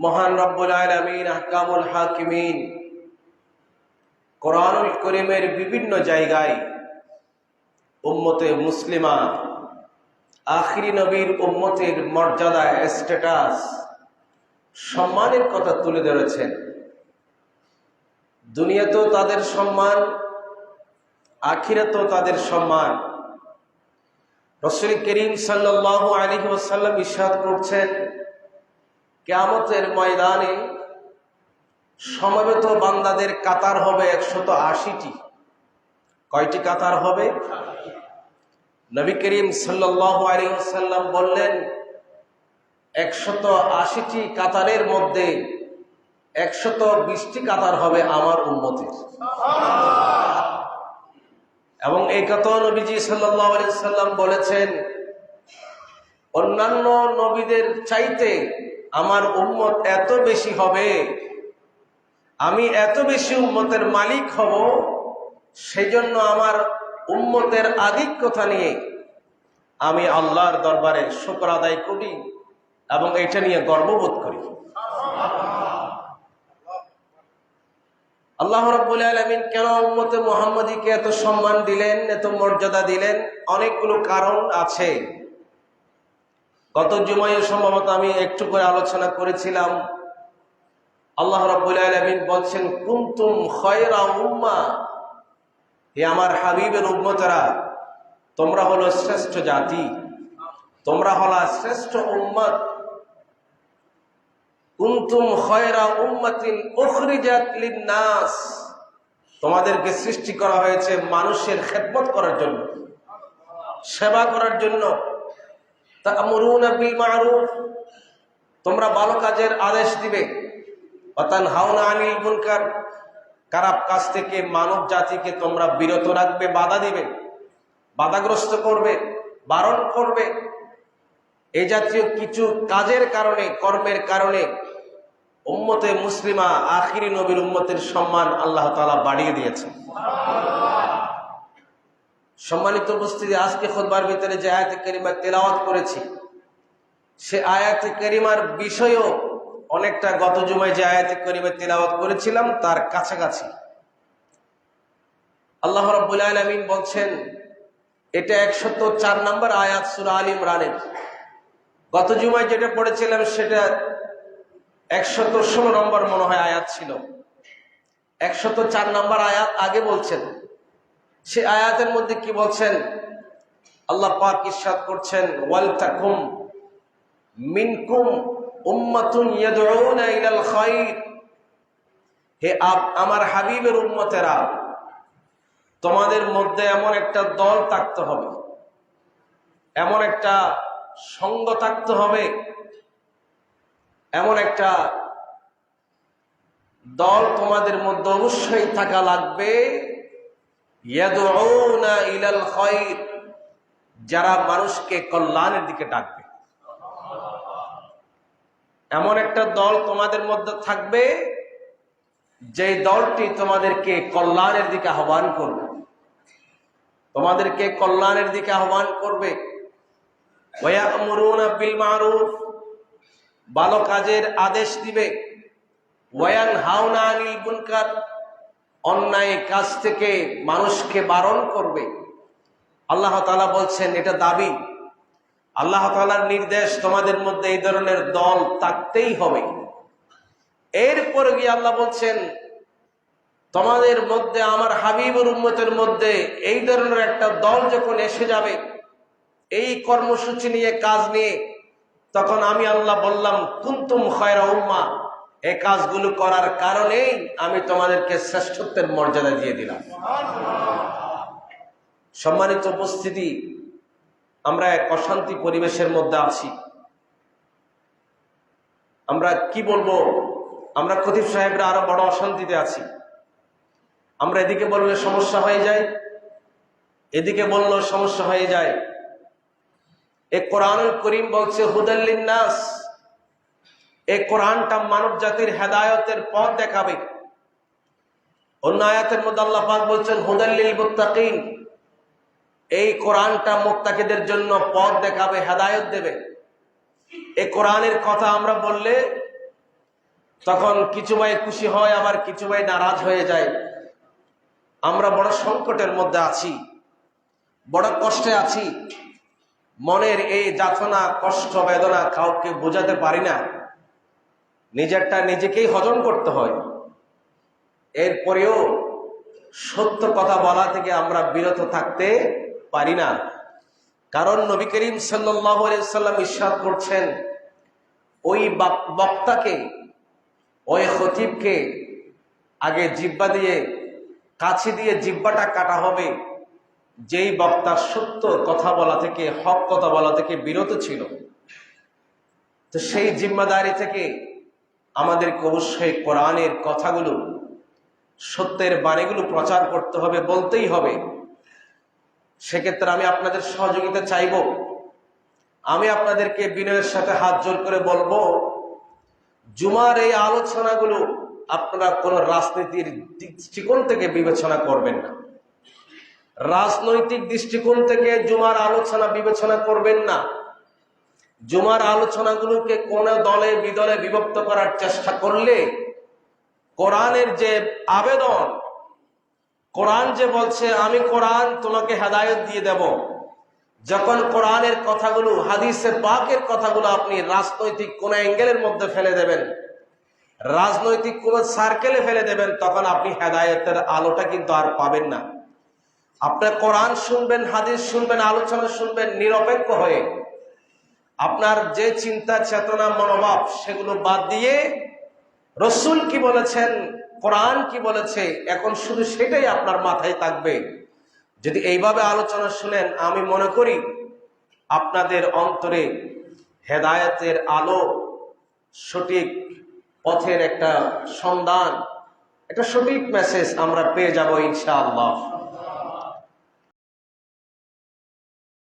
মহান রব্বুল আলমিন, আহকামুল হাকিমিন, কোরআনুল করিমের বিভিন্ন জায়গায় উম্মতে মুসলিমা, আখিরি নবীর উম্মতের মর্যাদা স্ট্যাটাস সম্মানের কথা তুলে ধরেছেন। দুনিয়াতেও তাদের সম্মান, আখিরাতেও তাদের সম্মান। রসুল করিম সাল্লাহ আলী ওসাল্লাম ইসাদ করছেন কেয়ামতের ময়দানে সমবেত বান্দাদের কাতার হবে একশত আশিটি। কয়টি কাতার হবে? নবী করিম ওসাল্লাম বললেন, একশত আশিটি কাতারের মধ্যে একশত বিশটি কাতার হবে আমার উন্মতির এবং এই কথা নবীজি সাল্লাম বলেছেন, অন্যান্য নবীদের চাইতে আমার উম্মত এত বেশি হবে, আমি এত বেশি উম্মতের মালিক হব সেই জন্য আমার উম্মতের আধিক্যতা নিয়ে আমি আল্লাহর দরবারে শুক্র আদায় করি এবং এটা নিয়ে গর্ববোধ করি। আল্লাহ রব্বুল আলমিন কেন উম্মতে মোহাম্মদীকে এত সম্মান দিলেন, এত মর্যাদা দিলেন? অনেকগুলো কারণ আছে। গত জুমায় সম্ভবত আমি একটু করে আলোচনা করেছিলাম। আল্লাহ রব্বুল আলমিন বলছেন, কুন্তুম খয়রা উম্মা? হে আমার হাবিবের উম্মতরা, তোমরা হলো শ্রেষ্ঠ জাতি, তোমরা হলা শ্রেষ্ঠ উম্মত কুন্তুম খয়রা উম্মাতিন উখরিজাত তোমাদেরকে সৃষ্টি করা হয়েছে মানুষের খেদমত করার জন্য, সেবা করার জন্য। তা'মুরুনা বিল মা'রুফ। তোমরা ভালো কাজের আদেশ দিবে। অতান হাওনা আনিল মুনকার। খারাপ কাজ থেকে মানব জাতিকে তোমরা বিরত রাখবে, বাধা দিবে, বাধাগ্রস্ত করবে, বারণ করবে। এই জাতীয় কিছু কাজের কারণে, কর্মের কারণে উম্মতে মুসলিমা, আখিরি নবীর উম্মতের সম্মান আল্লাহ তালা বাড়িয়ে দিয়েছে সম্মানিত উপস্থিতি, আজকে খোদবার ভিতরে যে আয়াতে করিমা তেলাওয়াত করেছি, সে আয়াতে করিমার বিষয়ও অনেকটা গত জুমায় যে আয়াতে করিমা তেলাওয়াত করেছিলাম, তার কাছাকাছি। আল্লাহ রব্বুল আলমিন বলছেন, এটা একশত চার নম্বর আয়াত সুরা আল ইমরানের। গত জুমায় যেটা পড়েছিলাম, সেটা একশত ষোলো নম্বর মনে হয় আয়াত ছিল। একশত চার নম্বর আয়াত আগে বলছেন সে আয়াতের মধ্যে কি বলছেন? আল্লাহ পাক ইরশাদ করছেন, ওয়াল তাকুম মিনকুম উম্মাতুন ইয়াদউনা ইলাল খায়র হে আপ আমার হাবিবের উম্মতেরা, তোমাদের মধ্যে এমন একটা দল থাকতে হবে, এমন একটা সঙ্গ থাকতে হবে, এমন একটা দল তোমাদের মধ্যে অবশ্যই থাকা লাগবে যারা মানুষকে কল্যাণের দিকে ডাকবে। এমন একটা দল তোমাদের মধ্যে থাকবে যে দলটি তোমাদেরকে কল্যাণের দিকে আহ্বান করবে। তোমাদেরকে কল্যাণের দিকে আহ্বান করবে। বিল মারুফ, ভালো কাজের আদেশ দিবে। ওয়ান হাওনা আনিল অন্যায় কাজ থেকে মানুষকে বারণ করবে। আল্লাহ তালা বলছেন, এটা দাবি। আল্লাহ তালার নির্দেশ তোমাদের মধ্যে এই ধরনের দল থাকতেই হবে। এরপরে গিয়ে আল্লাহ বলছেন, তোমাদের মধ্যে, আমার হাবিবুর উম্মতের মধ্যে এই ধরনের একটা দল যখন এসে যাবে, এই কর্মসূচি নিয়ে, কাজ নিয়ে, তখন আমি আল্লাহ বললাম, কুন্তুম খয়রা উম্মা এই কাজগুলো করার কারণেই আমি তোমাদেরকে শ্রেষ্ঠত্বের মর্যাদা দিয়ে দিলাম। সম্মানিত উপস্থিতি, আমরা এক অশান্তি পরিবেশের মধ্যে আছি। আমরা কি বলব? আমরা খতিব সাহেবরা আরও বড় অশান্তিতে আছি। আমরা এদিকে বললে সমস্যা হয়ে যায়, এদিকে বললেও সমস্যা হয়ে যায়। এ কোরআনুল করিম বলছে হুদাল্লিন নাস এই কোরআনটা মানব জাতির হেদায়তের পথ দেখাবে। অন্য আয়াতের মধ্যে আল্লাহ পাক বলছেন হুদাল্লিল মুত্তাকিন। এই কোরআনটা মুক্তাকিদের জন্য পথ দেখাবে, হেদায়ত দেবে। এই কোরআনের কথা আমরা বললে তখন কিছু ভাই খুশি হয়, আবার কিছু ভাই নারাজ হয়ে যায়। আমরা বড় সংকটের মধ্যে আছি, বড় কষ্টে আছি। মনের এই যাতনা, কষ্ট, বেদনা কাউকে বোঝাতে পারি না। নিজেরটা নিজেকেই হজম করতে হয়। এরপরেও সত্য কথা বলা থেকে আমরা বিরত থাকতে পারি না। কারণ নবী করিম সাল্লাম ইস্বাদ করছেন, ওই বাক- বক্তাকে, ওই খতিবকে আগে জিব্বা দিয়ে, কাছে দিয়ে জিব্বাটা কাটা হবে। যেই বক্তা সত্য কথা বলা থেকে, হক কথা বলা থেকে বিরত ছিল। তো সেই জিম্মাদারি থেকে আমাদেরকে অবশ্যই কোরআনের কথাগুলো, সত্যের বাণীগুলো প্রচার করতে হবে, বলতেই হবে। সেক্ষেত্রে আমি আপনাদের সহযোগিতা চাইব। আমি আপনাদেরকে বিনয়ের সাথে হাত জোর করে বলব, জুমার এই আলোচনাগুলো আপনারা কোন রাজনীতির দৃষ্টিকোণ থেকে বিবেচনা করবেন না। রাজনৈতিক দৃষ্টিকোণ থেকে জুমার আলোচনা বিবেচনা করবেন না। জুমার আলোচনাগুলোকে কোন দলে বিদলে বিভক্ত করার চেষ্টা করলে কোরআনের যে আবেদন, কোরআন যে বলছে, আমি কোরআন তোমাকে হেদায়ত দিয়ে দেব। যখন কোরআনের কথাগুলো, হাদিসে পাকের কথাগুলো আপনি রাজনৈতিক কোন অ্যাঙ্গেলের মধ্যে ফেলে দেবেন, রাজনৈতিক কোন সার্কেলে ফেলে দেবেন, তখন আপনি হেদায়তের আলোটা কিন্তু আর পাবেন না। আপনার কোরআন শুনবেন, হাদিস শুনবেন, আলোচনা শুনবেন, নিরপেক্ষ হয়ে আপনার যে চিন্তা, চেতনা, মনোভাব, সেগুলো বাদ দিয়ে রসুল কি বলেছেন, কোরআন কি বলেছে, এখন শুধু সেটাই আপনার মাথায় থাকবে। যদি এইভাবে আলোচনা শুনেন, আমি মনে করি আপনাদের অন্তরে হেদায়তের আলো সঠিক পথের একটা সন্ধান, একটা সঠিক মেসেজ আমরা পেয়ে যাব ইনশাআল্লাহ।